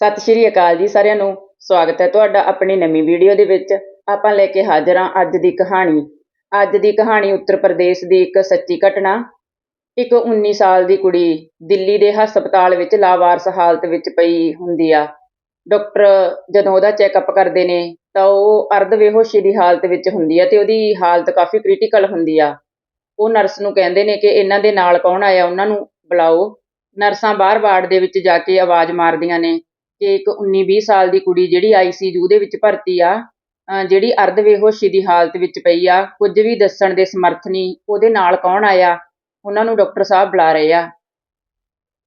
ਸਤਿ ਸ਼੍ਰੀ ਅਕਾਲ ਜੀ ਸਾਰਿਆਂ ਨੂੰ। ਸਵਾਗਤ ਹੈ ਤੁਹਾਡਾ ਆਪਣੀ ਨਵੀਂ ਵੀਡੀਓ ਦੇ ਵਿੱਚ। ਆਪਾਂ ਲੈ ਕੇ ਹਾਜ਼ਰ ਹਾਂ ਅੱਜ ਦੀ ਕਹਾਣੀ। ਅੱਜ ਦੀ ਕਹਾਣੀ ਉੱਤਰ ਪ੍ਰਦੇਸ਼ ਦੀ ਇੱਕ ਸੱਚੀ ਘਟਨਾ। ਇੱਕ 19 ਸਾਲ ਦੀ ਕੁੜੀ ਦਿੱਲੀ ਦੇ ਹਸਪਤਾਲ ਵਿੱਚ ਲਾਵਾਰਸ ਹਾਲਤ ਵਿੱਚ ਪਈ ਹੁੰਦੀ ਆ। ਡਾਕਟਰ ਜਦੋਂ ਉਹਦਾ ਚੈੱਕਅਪ ਕਰਦੇ ਨੇ ਤਾਂ ਉਹ ਅਰਧ ਬੇਹੋਸ਼ੀ ਦੀ ਹਾਲਤ ਵਿੱਚ ਹੁੰਦੀ ਆ ਤੇ ਉਹਦੀ ਹਾਲਤ ਕਾਫੀ ਕ੍ਰਿਟੀਕਲ ਹੁੰਦੀ ਆ। ਉਹ ਨਰਸ ਨੂੰ ਕਹਿੰਦੇ ਨੇ ਕਿ ਇਹਨਾਂ ਦੇ ਨਾਲ ਕੌਣ ਆਇਆ, ਉਹਨਾਂ ਨੂੰ ਬੁਲਾਓ। ਨਰਸਾਂ ਬਾਹਰ ਵਾਰਡ ਦੇ ਵਿੱਚ ਜਾ ਕੇ ਆਵਾਜ਼ ਮਾਰਦੀਆਂ ਨੇ। ਕਿ ਇੱਕ 19-20 ਸਾਲ ਦੀ ਕੁੜੀ ਜਿਹੜੀ ਆਈਸੀਯੂ ਦੇ ਵਿੱਚ ਭਰਤੀ ਆ ਜਿਹੜੀ ਅਰਧ ਬੇਹੋਸ਼ੀ ਦੀ ਹਾਲਤ ਵਿੱਚ ਪਈ ਆ, ਕੁਝ ਵੀ ਦੱਸਣ ਦੇ ਸਮਰਥ ਨਹੀਂ, ਉਹਦੇ ਨਾਲ ਕੌਣ ਆਇਆ, ਉਹਨਾਂ ਨੂੰ ਡਾਕਟਰ ਸਾਹਿਬ ਬੁਲਾ ਰਹੇ ਆ।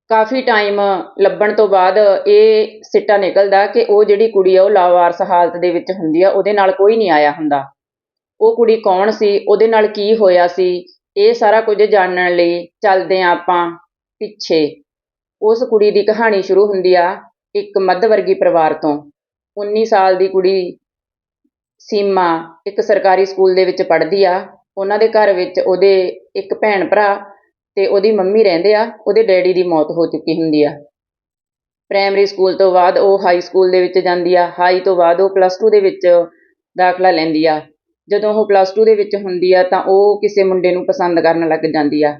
ਕਾਫੀ ਟਾਈਮ ਲੱਭਣ ਤੋਂ ਬਾਅਦ ਇਹ ਸਿੱਟਾ ਨਿਕਲਦਾ ਕਿ ਉਹ ਜਿਹੜੀ ਕੁੜੀ ਆ, ਉਹ ਲਾਵਾਰਸ ਹਾਲਤ ਦੇ ਵਿੱਚ ਹੁੰਦੀ ਆ, ਉਹਦੇ ਨਾਲ ਕੋਈ ਨਹੀਂ ਆਇਆ ਹੁੰਦਾ। ਉਹ ਕੁੜੀ ਕੌਣ ਸੀ, ਉਹਦੇ ਨਾਲ ਕੀ ਹੋਇਆ ਸੀ, ਇਹ ਸਾਰਾ ਕੁਝ ਜਾਣਨ ਲਈ ਚੱਲਦੇ ਆ ਆਪਾਂ ਪਿੱਛੇ। ਉਸ ਕੁੜੀ ਦੀ ਕਹਾਣੀ ਸ਼ੁਰੂ ਹੁੰਦੀ ਆ ਇੱਕ ਮੱਧ ਵਰਗੀ ਪਰਿਵਾਰ ਤੋਂ। 19 ਸਾਲ ਦੀ ਕੁੜੀ ਸੀਮਾ ਇੱਕ ਸਰਕਾਰੀ ਸਕੂਲ ਦੇ ਵਿੱਚ ਪੜ੍ਹਦੀ ਆ। ਉਹਨਾਂ ਦੇ ਘਰ ਵਿੱਚ ਉਹਦੇ ਇੱਕ ਭੈਣ ਭਰਾ ਤੇ ਉਹਦੀ ਮੰਮੀ ਰਹਿੰਦੇ ਆ। ਉਹਦੇ ਡੈਡੀ ਦੀ ਮੌਤ ਹੋ ਚੁੱਕੀ ਹੁੰਦੀ ਆ। ਪ੍ਰਾਇਮਰੀ ਸਕੂਲ ਤੋਂ ਬਾਅਦ ਉਹ ਹਾਈ ਸਕੂਲ ਦੇ ਵਿੱਚ ਜਾਂਦੀ ਆ। ਹਾਈ ਤੋਂ ਬਾਅਦ ਉਹ ਪਲੱਸ 2 ਦੇ ਵਿੱਚ ਦਾਖਲਾ ਲੈਂਦੀ ਆ। ਜਦੋਂ ਉਹ ਪਲੱਸ 2 ਦੇ ਵਿੱਚ ਹੁੰਦੀ ਆ ਤਾਂ ਉਹ ਕਿਸੇ ਮੁੰਡੇ ਨੂੰ ਪਸੰਦ ਕਰਨ ਲੱਗ ਜਾਂਦੀ ਆ।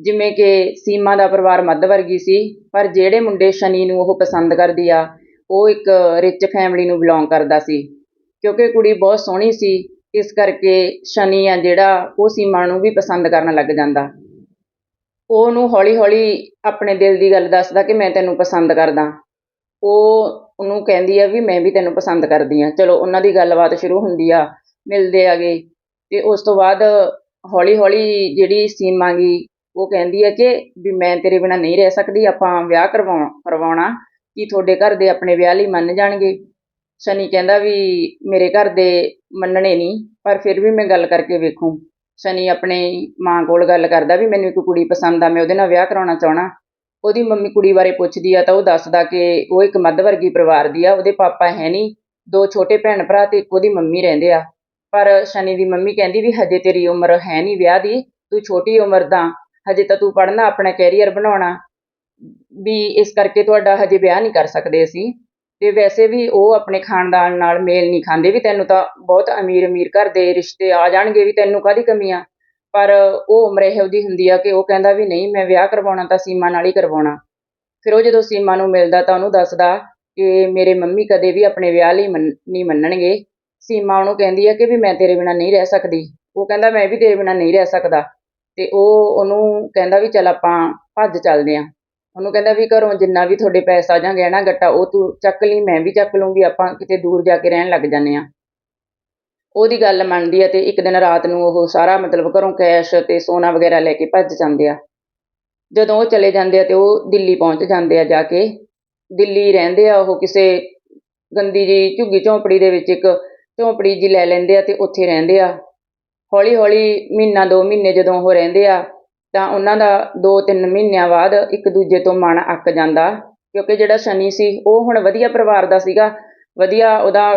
ਜਿਵੇਂ ਕਿ ਸੀਮਾ ਦਾ ਪਰਿਵਾਰ ਮੱਧ ਵਰਗੀ ਸੀ, ਪਰ ਜਿਹੜੇ ਮੁੰਡੇ ਸ਼ਨੀ ਨੂੰ ਉਹ ਪਸੰਦ ਕਰਦੀ ਆ, ਉਹ ਇੱਕ ਰਿਚ ਫੈਮਿਲੀ ਨੂੰ ਬਿਲੋਂਗ ਕਰਦਾ ਸੀ। ਕਿਉਂਕਿ ਕੁੜੀ ਬਹੁਤ ਸੋਹਣੀ ਸੀ, ਇਸ ਕਰਕੇ ਸ਼ਨੀ ਆ ਜਿਹੜਾ, ਉਹ ਸੀਮਾ ਨੂੰ ਵੀ ਪਸੰਦ ਕਰਨ ਲੱਗ ਜਾਂਦਾ। ਉਹ ਉਹਨੂੰ ਹੌਲੀ-ਹੌਲੀ ਆਪਣੇ ਦਿਲ ਦੀ ਗੱਲ ਦੱਸਦਾ ਕਿ ਮੈਂ ਤੈਨੂੰ ਪਸੰਦ ਕਰਦਾ। ਉਹ ਉਹਨੂੰ ਕਹਿੰਦੀ ਆ ਵੀ ਮੈਂ ਵੀ ਤੈਨੂੰ ਪਸੰਦ ਕਰਦੀ ਆ। ਚਲੋ, ਉਹਨਾਂ ਦੀ ਗੱਲਬਾਤ ਸ਼ੁਰੂ ਹੁੰਦੀ ਆ, ਮਿਲਦੇ ਆਗੇ। ਤੇ ਉਸ ਤੋਂ ਬਾਅਦ ਹੌਲੀ-ਹੌਲੀ ਜਿਹੜੀ ਸੀਮਾ ਗੀ ਉਹ ਕਹਿੰਦੀ ਹੈ ਕਿ ਵੀ ਮੈਂ ਤੇਰੇ ਬਿਨਾਂ ਨਹੀਂ ਰਹਿ ਸਕਦੀ, ਆਪਾਂ ਵਿਆਹ ਕਰਵਾਉਣਾ ਕਰਵਾਉਣਾ। ਕੀ ਤੁਹਾਡੇ ਘਰ ਦੇ ਆਪਣੇ ਵਿਆਹ ਲਈ ਮੰਨ ਜਾਣਗੇ? ਸ਼ਨੀ ਕਹਿੰਦਾ ਵੀ ਮੇਰੇ ਘਰ ਦੇ ਮੰਨਣੇ ਨਹੀਂ, ਪਰ ਫਿਰ ਵੀ ਮੈਂ ਗੱਲ ਕਰਕੇ ਵੇਖੂੰ। ਸ਼ਨੀ ਆਪਣੇ ਮਾਂ ਕੋਲ ਗੱਲ ਕਰਦਾ ਵੀ ਮੈਨੂੰ ਇੱਕ ਕੁੜੀ ਪਸੰਦ ਆ, ਮੈਂ ਉਹਦੇ ਨਾਲ ਵਿਆਹ ਕਰਾਉਣਾ ਚਾਹਣਾ ਉਹਦੀ ਮੰਮੀ ਕੁੜੀ ਬਾਰੇ ਪੁੱਛਦੀ ਆ ਤਾਂ ਉਹ ਦੱਸਦਾ ਕਿ ਉਹ ਇੱਕ ਮੱਧ ਵਰਗੀ ਪਰਿਵਾਰ ਦੀ ਆ, ਉਹਦੇ ਪਾਪਾ ਹੈ ਨਹੀਂ, ਦੋ ਛੋਟੇ ਭੈਣ ਭਰਾ ਤੇ ਇੱਕ ਉਹਦੀ ਮੰਮੀ ਰਹਿੰਦੇ ਆ। ਪਰ ਸ਼ਨੀ ਦੀ ਮੰਮੀ ਕਹਿੰਦੀ ਵੀ ਹਜੇ ਤੇਰੀ ਉਮਰ ਹੈ ਨਹੀਂ ਵਿਆਹ ਦੀ, ਤੂੰ ਛੋਟੀ ਉਮਰ ਦਾ ਹਜੇ ਤਾਂ ਤੂੰ ਪੜ੍ਹਨਾ, ਆਪਣਾ ਕੈਰੀਅਰ ਬਣਾਉਣਾ। ਵੀ ਇਸ ਕਰਕੇ ਤੁਹਾਡਾ ਹਜੇ ਵਿਆਹ ਨਹੀਂ ਕਰ ਸਕਦੇ ਅਸੀਂ। ਤੇ ਵੈਸੇ ਵੀ ਉਹ ਆਪਣੇ ਖਾਨਦਾਨ ਨਾਲ ਮੇਲ ਨਹੀਂ ਖਾਂਦੇ ਵੀ ਤੈਨੂੰ ਤਾਂ ਬਹੁਤ ਅਮੀਰ ਅਮੀਰ ਘਰ ਦੇ ਰਿਸ਼ਤੇ ਆ ਜਾਣਗੇ ਵੀ ਤੈਨੂੰ ਕਾਹਦੀ ਕਮੀ ਆ। ਪਰ ਉਹ ਉਮਰ ਇਹੋ ਜਿਹੀ ਹੁੰਦੀ ਆ ਕਿ ਉਹ ਕਹਿੰਦਾ ਵੀ ਨਹੀਂ, ਮੈਂ ਵਿਆਹ ਕਰਵਾਉਣਾ ਤਾਂ ਸੀਮਾ ਨਾਲ ਹੀ ਕਰਵਾਉਣਾ। ਫਿਰ ਉਹ ਜਦੋਂ ਸੀਮਾ ਨੂੰ ਮਿਲਦਾ ਤਾਂ ਉਹਨੂੰ ਦੱਸਦਾ ਕਿ ਮੇਰੇ ਮੰਮੀ ਕਦੇ ਵੀ ਆਪਣੇ ਵਿਆਹ ਲਈ ਮੰਨ- ਨਹੀਂ ਮੰਨਣਗੇ। ਸੀਮਾ ਉਹਨੂੰ ਕਹਿੰਦੀ ਆ ਕਿ ਵੀ ਮੈਂ ਤੇਰੇ ਬਿਨਾਂ ਨਹੀਂ ਰਹਿ ਸਕਦੀ। ਉਹ ਕਹਿੰਦਾ ਮੈਂ ਵੀ ਤੇਰੇ ਬਿਨਾਂ ਨਹੀਂ ਰਹਿ ਸਕਦਾ। ਤੇ ਉਹ ਉਹਨੂੰ ਕਹਿੰਦਾ ਵੀ ਚੱਲ ਆਪਾਂ ਭੱਜ ਚੱਲਦੇ ਆਂ ਉਹਨੂੰ ਕਹਿੰਦਾ ਵੀ ਘਰੋਂ ਜਿੰਨਾ ਵੀ ਤੁਹਾਡੇ ਪੈਸਾ ਜਾਂ ਗਹਿਣਾ ਗੱਟਾ, ਉਹ ਤੂੰ ਚੱਕ ਲਈ, ਮੈਂ ਵੀ ਚੱਕ ਲੂੰਗੀ ਆਪਾਂ ਕਿਤੇ ਦੂਰ ਜਾ ਕੇ ਰਹਿਣ ਲੱਗ ਜਾਂਦੇ ਆਂ ਉਹਦੀ ਗੱਲ ਮੰਨਦੀ ਆ ਤੇ ਇੱਕ ਦਿਨ ਰਾਤ ਨੂੰ ਉਹ ਸਾਰਾ ਮਤਲਬ ਘਰੋਂ ਕੈਸ਼ ਤੇ ਸੋਨਾ ਵਗੈਰਾ ਲੈ ਕੇ ਭੱਜ ਜਾਂਦੇ ਆ। ਜਦੋਂ ਉਹ ਚਲੇ ਜਾਂਦੇ ਆ ਤੇ ਉਹ ਦਿੱਲੀ ਪਹੁੰਚ ਜਾਂਦੇ ਆ ਜਾ ਕੇ। ਦਿੱਲੀ ਰਹਿੰਦੇ ਆ, ਉਹ ਕਿਸੇ ਗੰਦੀ ਜੀ ਝੁੱਗੀ ਝੌਂਪੜੀ ਦੇ ਵਿੱਚ ਇੱਕ ਝੌਂਪੜੀ ਜੀ ਲੈ ਲੈਂਦੇ ਆ ਤੇ ਉੱਥੇ ਰਹਿੰਦੇ ਆ। ਹੌਲੀ ਹੌਲੀ ਮਹੀਨਾ ਦੋ ਮਹੀਨੇ ਜਦੋਂ ਉਹ ਰਹਿੰਦੇ ਆ, ਤਾਂ ਉਹਨਾਂ ਦਾ 2-3 ਮਹੀਨਿਆਂ ਬਾਅਦ ਇੱਕ ਦੂਜੇ ਤੋਂ ਮਨ ਅੱਕ ਜਾਂਦਾ। ਕਿਉਂਕਿ ਜਿਹੜਾ ਸ਼ਨੀ ਸੀ, ਉਹ ਹੁਣ ਵਧੀਆ ਪਰਿਵਾਰ ਦਾ ਸੀਗਾ, ਵਧੀਆ ਉਹਦਾ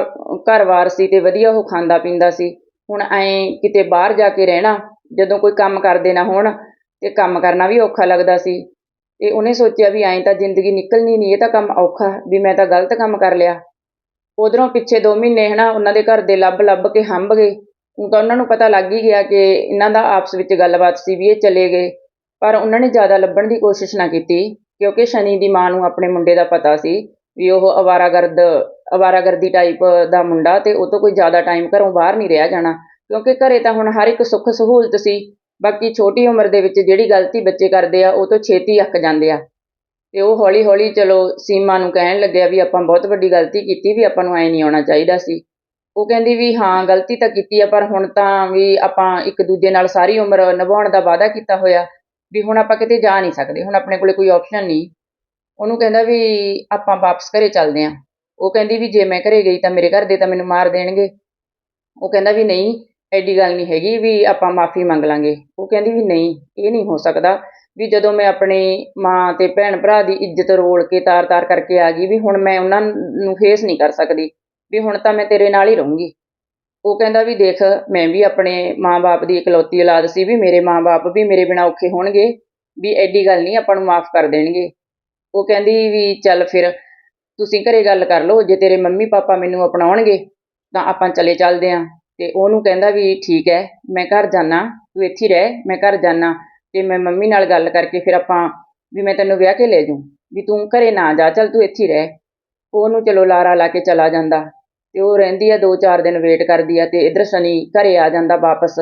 ਘਰ-ਬਾਰ ਸੀ ਤੇ ਵਧੀਆ ਉਹ ਖਾਂਦਾ ਪੀਂਦਾ ਸੀ। ਹੁਣ ਐਂ ਕਿਤੇ ਬਾਹਰ ਜਾ ਕੇ ਰਹਿਣਾ, ਜਦੋਂ ਕੋਈ ਕੰਮ ਕਰਦੇ ਨਾ ਹੋਣ ਤੇ ਕੰਮ ਕਰਨਾ ਵੀ ਔਖਾ ਲੱਗਦਾ ਸੀ। ਤੇ ਉਹਨੇ ਸੋਚਿਆ ਵੀ ਐਂ ਤਾਂ ਜ਼ਿੰਦਗੀ ਨਿਕਲਣੀ ਨਹੀਂ, ਇਹ ਤਾਂ ਕੰਮ ਔਖਾ, ਵੀ ਮੈਂ ਤਾਂ ਗਲਤ ਕੰਮ ਕਰ ਲਿਆ। ਉਧਰੋਂ ਪਿੱਛੇ 2 ਮਹੀਨੇ ਹਨਾ, ਉਹਨਾਂ ਦੇ ਘਰ ਦੇ ਲੱਭ ਲੱਭ ਕੇ ਹੰਭ ਗਏ। ਤਾਂ ਉਹਨਾਂ ਨੂੰ ਪਤਾ ਲੱਗ ਹੀ ਗਿਆ ਕਿ ਇਹਨਾਂ ਦਾ ਆਪਸ ਵਿੱਚ ਗੱਲਬਾਤ ਸੀ ਵੀ ਇਹ ਚਲੇ ਗਏ। ਪਰ ਉਹਨਾਂ ਨੇ ਜ਼ਿਆਦਾ ਲੱਭਣ ਦੀ ਕੋਸ਼ਿਸ਼ ਨਾ ਕੀਤੀ, ਕਿਉਂਕਿ ਸ਼ਨੀ ਦੀ ਮਾਂ ਨੂੰ ਆਪਣੇ ਮੁੰਡੇ ਦਾ ਪਤਾ ਸੀ ਵੀ ਉਹ ਅਵਾਰਾਗਰਦ, ਅਵਾਰਾਗਰਦੀ ਟਾਈਪ ਦਾ ਮੁੰਡਾ ਤੇ ਉਹ ਤੋਂ ਕੋਈ ਜ਼ਿਆਦਾ ਟਾਈਮ ਘਰੋਂ ਬਾਹਰ ਨਹੀਂ ਰਿਹਾ ਜਾਣਾ, ਕਿਉਂਕਿ ਘਰੇ ਤਾਂ ਹੁਣ ਹਰ ਇੱਕ ਸੁੱਖ ਸਹੂਲਤ ਸੀ, ਬਾਕੀ ਛੋਟੀ ਉਮਰ ਦੇ ਵਿੱਚ ਜਿਹੜੀ ਗਲਤੀ ਬੱਚੇ ਕਰਦੇ ਆ, ਉਹ ਤੋਂ ਛੇਤੀ ਅੱਕ ਜਾਂਦੇ ਆ। ਤੇ ਉਹ ਹੌਲੀ ਹੌਲੀ ਚਲੋ ਸੀਮਾ ਨੂੰ ਕਹਿਣ ਲੱਗਿਆ ਵੀ ਆਪਾਂ ਬਹੁਤ ਵੱਡੀ ਗਲਤੀ ਕੀਤੀ ਵੀ ਆਪਾਂ ਨੂੰ ਐ ਨਹੀਂ ਆਉਣਾ ਚਾਹੀਦਾ ਸੀ। ਉਹ ਕਹਿੰਦੀ ਵੀ ਹਾਂ, ਗਲਤੀ ਤਾਂ ਕੀਤੀ ਆ, ਪਰ ਹੁਣ ਤਾਂ ਵੀ ਆਪਾਂ ਇੱਕ ਦੂਜੇ ਨਾਲ ਸਾਰੀ ਉਮਰ ਨਿਭਾਉਣ ਦਾ ਵਾਅਦਾ ਕੀਤਾ ਹੋਇਆ ਵੀ ਹੁਣ ਆਪਾਂ ਕਿਤੇ ਜਾ ਨਹੀਂ ਸਕਦੇ, ਹੁਣ ਆਪਣੇ ਕੋਲੇ ਕੋਈ ਆਪਸ਼ਨ ਨਹੀਂ। ਉਹਨੂੰ ਕਹਿੰਦਾ ਵੀ ਆਪਾਂ ਵਾਪਸ ਘਰੇ ਚੱਲਦੇ ਆਂ। ਉਹ ਕਹਿੰਦੀ ਵੀ ਜੇ ਮੈਂ ਘਰੇ ਗਈ ਤਾਂ ਮੇਰੇ ਘਰ ਦੇ ਤਾਂ ਮੈਨੂੰ ਮਾਰ ਦੇਣਗੇ। ਉਹ ਕਹਿੰਦਾ ਵੀ ਨਹੀਂ, ਐਡੀ ਗੱਲ ਨਹੀਂ ਹੈਗੀ ਵੀ ਆਪਾਂ ਮਾਫੀ ਮੰਗ ਲਾਂਗੇ। ਉਹ ਕਹਿੰਦੀ ਵੀ ਨਹੀਂ, ਇਹ ਨਹੀਂ ਹੋ ਸਕਦਾ ਵੀ ਜਦੋਂ ਮੈਂ ਆਪਣੀ ਮਾਂ ਤੇ ਭੈਣ ਭਰਾ ਦੀ ਇੱਜ਼ਤ ਰੋਲ ਕੇ ਤਾਰ-ਤਾਰ ਕਰਕੇ ਆ ਗਈ ਵੀ ਹੁਣ ਮੈਂ ਉਹਨਾਂ ਨੂੰ ਫੇਸ ਨਹੀਂ ਕਰ ਸਕਦੀ। ਵੀ ਹੁਣ ਤਾਂ ਮੈਂ ਤੇਰੇ ਨਾਲ ਹੀ ਰਹੂੰਗੀ। ਉਹ ਕਹਿੰਦਾ ਵੀ ਦੇਖ, ਮੈਂ ਵੀ ਆਪਣੇ ਮਾਂ-ਬਾਪ ਦੀ ਇਕਲੌਤੀ ਔਲਾਦ ਸੀ ਵੀ ਮੇਰੇ ਮਾਂ-ਬਾਪ ਵੀ ਮੇਰੇ ਬਿਨਾਂ ਔਖੇ ਹੋਣਗੇ, ਵੀ ਐਡੀ ਗੱਲ ਨਹੀਂ ਆਪਾਂ ਨੂੰ ਮਾਫ ਕਰ ਦੇਣਗੇ। ਉਹ ਕਹਿੰਦੀ ਵੀ ਚੱਲ ਫਿਰ ਤੁਸੀਂ ਘਰੇ ਗੱਲ ਕਰ ਲਓ, ਜੇ ਤੇਰੇ ਮੰਮੀ ਪਾਪਾ ਮੈਨੂੰ ਅਪਣਾਉਣਗੇ, ਤਾਂ ਆਪਾਂ ਚਲੇ ਚੱਲਦੇ ਆਂ। ਤੇ ਉਹਨੂੰ ਕਹਿੰਦਾ ਵੀ ਠੀਕ ਹੈ ਮੈਂ ਘਰ ਜਾਣਾ ਤੂੰ ਇੱਥੇ ਰਹਿ, ਮੈਂ ਘਰ ਜਾਣਾ ਤੇ ਮੈਂ ਮੰਮੀ ਨਾਲ ਗੱਲ ਕਰਕੇ ਫਿਰ ਆਪਾਂ ਵੀ ਮੈਂ ਤੈਨੂੰ ਵਿਆਹ ਕੇ ਲੈ ਜਾਊਂ, ਵੀ ਤੂੰ ਘਰੇ ਨਾ ਜਾ, ਚੱਲ ਤੂੰ ਇੱਥੇ ਰਹਿ। ਉਹਨੂੰ ਚਲੋ ਲਾਰਾ ਲਾ ਕੇ ਚਲਾ ਜਾਂਦਾ। ਤੇ ਉਹ ਰਹਿੰਦੀ ਆ, ਦੋ ਚਾਰ ਦਿਨ ਵੇਟ ਕਰਦੀ ਆ ਤੇ ਇਧਰ ਸਨੀ ਘਰੇ ਆ ਜਾਂਦਾ ਵਾਪਸ।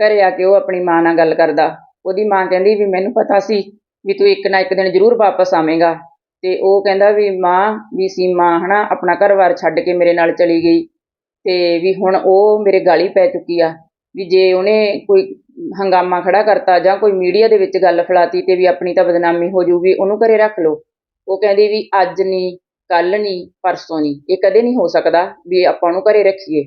ਘਰੇ ਆ ਕੇ ਉਹ ਆਪਣੀ ਮਾਂ ਨਾਲ ਗੱਲ ਕਰਦਾ। ਉਹਦੀ ਮਾਂ ਕਹਿੰਦੀ ਵੀ ਮੈਨੂੰ ਪਤਾ ਸੀ ਵੀ ਤੂੰ ਇੱਕ ਨਾ ਇੱਕ ਦਿਨ ਜ਼ਰੂਰ ਵਾਪਸ ਆਵੇਂਗਾ। ਤੇ ਉਹ ਕਹਿੰਦਾ ਵੀ ਮਾਂ, ਵੀ ਸੀਮਾ ਹਨਾ, ਆਪਣਾ ਘਰ-ਬਾਰ ਛੱਡ ਕੇ ਮੇਰੇ ਨਾਲ ਚਲੀ ਗਈ। ਤੇ ਵੀ ਹੁਣ ਉਹ ਮੇਰੇ ਗਾਲੀ ਪੈ ਚੁੱਕੀ ਆ। ਵੀ ਜੇ ਉਹਨੇ ਕੋਈ ਹੰਗਾਮਾ ਖੜਾ ਕਰਤਾ ਜਾਂ ਕੋਈ ਮੀਡੀਆ ਦੇ ਵਿੱਚ ਗੱਲ ਫੈਲਾਤੀ ਤੇ ਵੀ ਆਪਣੀ ਤਾਂ ਬਦਨਾਮੀ ਹੋ ਜੂਗੀ, ਉਹਨੂੰ ਘਰੇ ਰੱਖ ਲਓ। ਉਹ ਕਹਿੰਦੀ ਵੀ ਅੱਜ ਨਹੀਂ ਕੱਲ ਨਹੀਂ ਪਰਸੋਂ ਨਹੀਂ ਇਹ ਕਦੇ ਨਹੀਂ ਹੋ ਸਕਦਾ ਵੀ ਆਪਾਂ ਉਹਨੂੰ ਘਰੇ ਰੱਖੀਏ।